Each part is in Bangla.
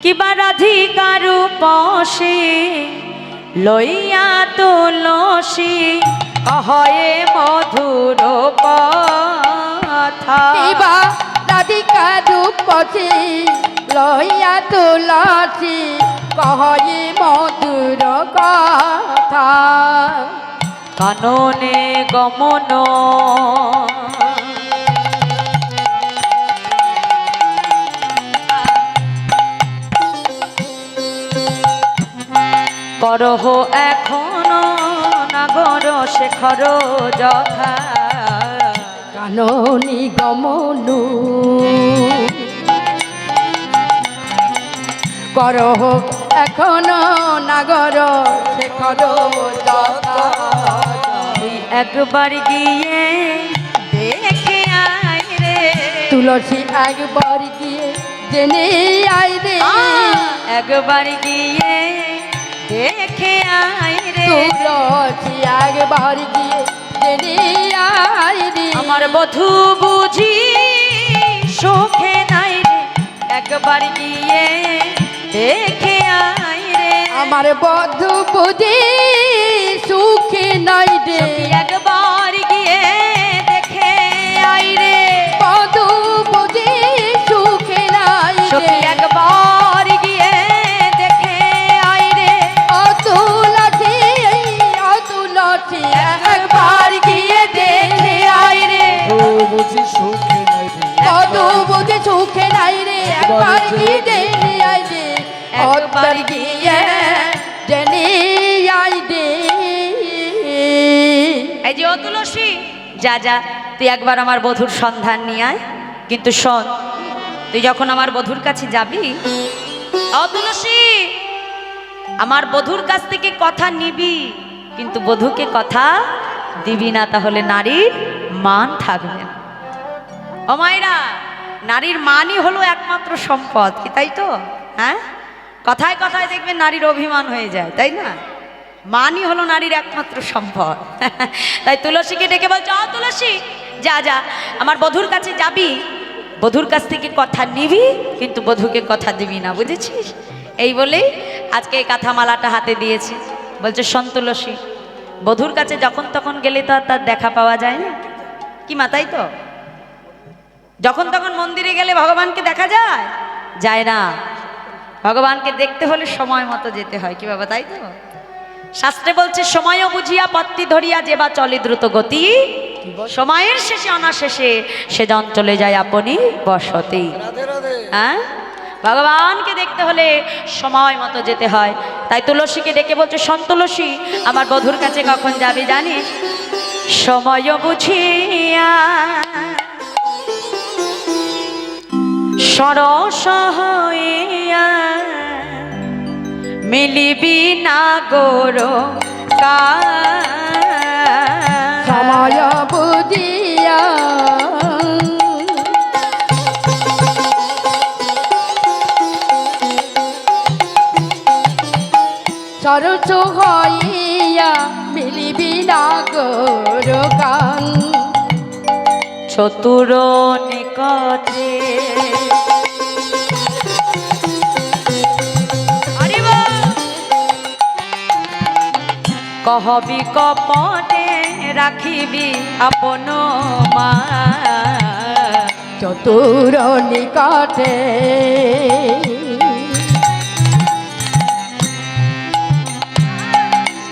কিবা রাধিকার পশে লইয়া তুলসী কহয়ে মধুর কথা শিবা রাধিকা রূপসী লইয়া তুলসী কহই মধুর কথা কাননে গমন করহ এখন নাগর শেখর যথা। কাননি গমনু। করহ এখন নাগর শেখর যথা। একবার গিয়ে দেখে আয় রে। তুলসী একবার গিয়ে জেনে আই রে। একবার গিয়ে দেখে আয় রে। তুলসী একবার গিয়ে জেনে আই রে? আমার বধু বুঝি সুখে নাই রে। একবার গিয়ে দেখে আয় রে। আমার বধু বুঝি সুখে নাই রে। একবার রে একবার গিয়ে দেখে আই রে একবার গিয়ে জেনে আই রে। এই যে ও তুলসী যা যা তুই একবার আমার বধুর সন্ধান নিয়ে আয়। কিন্তু শোন তুই যখন আমার বধুর কাছে যাবি ও তুলসী আমার বধুর কাছ থেকে কথা নিবি কিন্তু বধুকে কথা দিবি না তাহলে নারীর মান থাকবে না। ও মায়েরা নারীর মানই হলো একমাত্র সম্পদ, কি তাই তো? হ্যাঁ? কথায় কথায় দেখবেন নারীর অভিমান হয়ে যায়, তাই না? মানই হলো নারীর একমাত্র সম্পদ। তাই তুলসীকে ডেকে বলছে, অ, তুলসী, যা যা, আমার বধুর কাছে যাবি। বধুর কাছ থেকে কথা নিবি, কিন্তু বধুকে কথা দিবি না, বুঝেছিস? এই বলেই আজকে এই কাঁথামালাটা হাতে দিয়েছে। বলছে সন্তুলসী তুলসী, বধুর কাছে যখন তখন গেলে তো আর তার দেখা পাওয়া যায় না। কি মা, তাই তো? যখন তখন মন্দিরে গেলে ভগবানকে দেখা যায়? যায় না। ভগবানকে দেখতে হলে সময় মতো যেতে হয়। কি বাবা, তাই তো? শাস্ত্রে বলছে, সময়ও বুঝিয়া পত্তি ধরিয়া যে বা চলে দ্রুত গতি। সময়ের শেষে, অনাশেষে সে জন চলে যায় আপনি বসতি। হ্যাঁ? ভগবানকে দেখতে হলে সময় মতো যেতে হয়। তাই তুলসীকে ডেকে বলছে সন্তুলসী আমার বধুর কাছে কখন যাবে জানিস? সময় বুঝিয়া সরস হইয়া মিলিবি না গোর কা সময় বুঝিয়া সরস হইয়া মিলিবি না গোর গান চতুর নিকটে কহবি কপটে রাখিবি আপন মা। চতুর নিকটে।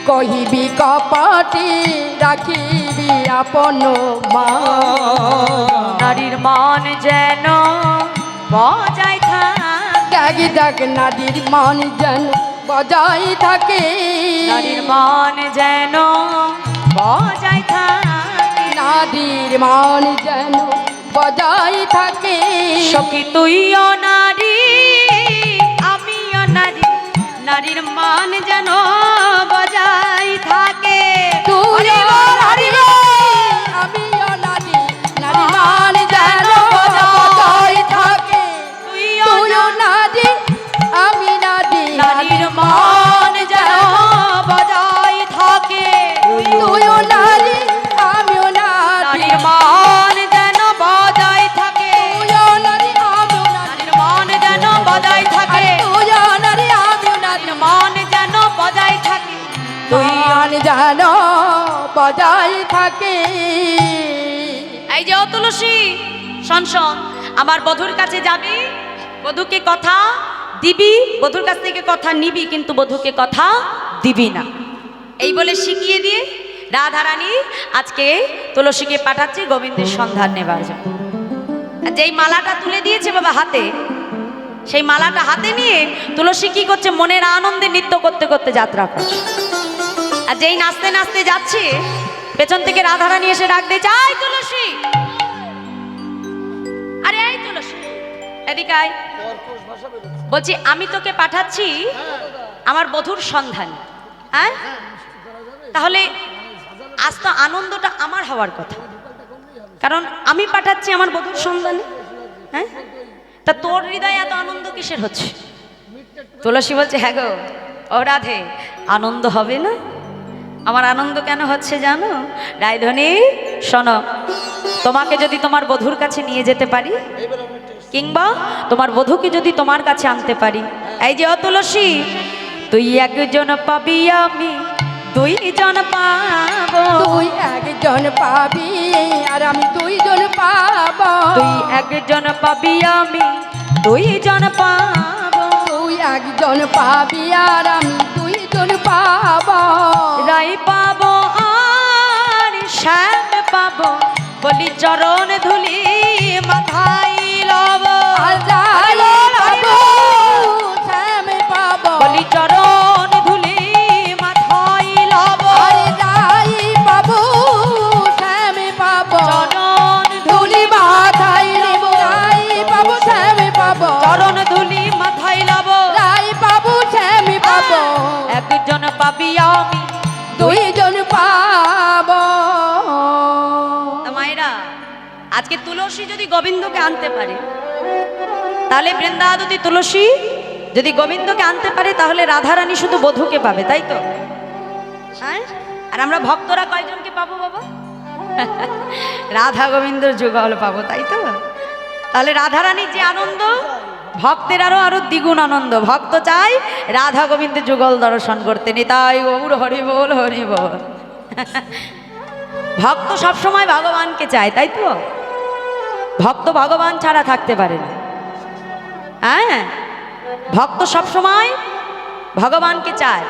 কহিবি কপটি রাখিবি আপন মা। নারীর মন যেন বজায় থাক। নারীর মন যেন বজাই থাকে। নারীর মন যেন বজাই থাকে। নারীর মন যেন বজাই থাকে। সখী তুইও নারী আমিও নারী। নারীর মান যেন বজাই থাকে। তুইও থাকে। এই যে, ও তুলসী, শোন আমার বধুর কাছে যাবি, বধুকে কথা দিবি, বধুর কাছ থেকে কথা নিবি, কিন্তু বধুকে কথা দিবি না। এই বলে শিখিয়ে দিয়ে রাধারানী আজকে তুলসীকে পাঠাচ্ছে, গোবিন্দের সন্ধান নেবার জন্য। যেই মালাটা তুলে দিয়েছে বাবা হাতে, সেই মালাটা হাতে নিয়ে তুলসী কি করছে, মনের আনন্দে নৃত্য করতে করতে যাত্রা করছে। আর যেই নাচতে নাচতে যাচ্ছে পেছন থেকে রাধারানী এসে ডাক চাই তুলসী! আরে, এই তুলসী। এদিকে আয়। বলছি, আমি তোকে পাঠাচ্ছি আমার বধুর সন্ধান। হ্যাঁ? তাহলে আজ তো আনন্দটা আমার হওয়ার কথা। কারণ আমি পাঠাচ্ছি আমার বধুর সন্ধানে। হ্যাঁ? তা তোর হৃদয়ে এত আনন্দ কিসের হচ্ছে? তুলসী বলছে হ্যাঁ গো, ও রাধে, আনন্দ হবে না? আমার আনন্দ কেন হচ্ছে জানো? রায়ধনী শোনো তোমাকে যদি তোমার বধুর কাছে নিয়ে যেতে পারি কিংবা তোমার বধূকে যদি তোমার কাছে আনতে পারি এই যে ও তুলসী তুই একজন পাবি আমি দুইজন পাবো। তুই একজন পাবি আর আমি দুইজন পাব। তুই একজন পাবি আমি দুইজন পাবো। তুই একজন পাবি আর আমি দুইজন পাব। রাই পাব আর শ্যাম পাব। বলি চরণ ধুলি মাথায় লব। আজাই পাবি আমি দুইজন পাব। মায়েরা, আজকে তুলসী যদি গোবিন্দকে আনতে পারে, তাহলে বৃন্দাবতী তুলসী যদি গোবিন্দকে আনতে পারে, তাহলে রাধারানী শুধু বধূকে পাবে, তাই তো? হ্যাঁ? আর আমরা ভক্তরা কয়জনকে পাবো বাবা? রাধা গোবিন্দর যুগল পাবো, তাই তো? তাহলে রাধারানীর যে আনন্দ ভক্তের আরও আরও দ্বিগুণ আনন্দ। ভক্ত চাই রাধা গোবিন্দ যুগল দর্শন করতে। নিতাই গৌর, হরি বল হরি বল। ভক্ত সবসময় ভগবানকে চায়, তাই তো? ভক্ত ভগবান ছাড়া থাকতে পারে না। হ্যাঁ? ভক্ত সবসময় ভগবানকে চায়।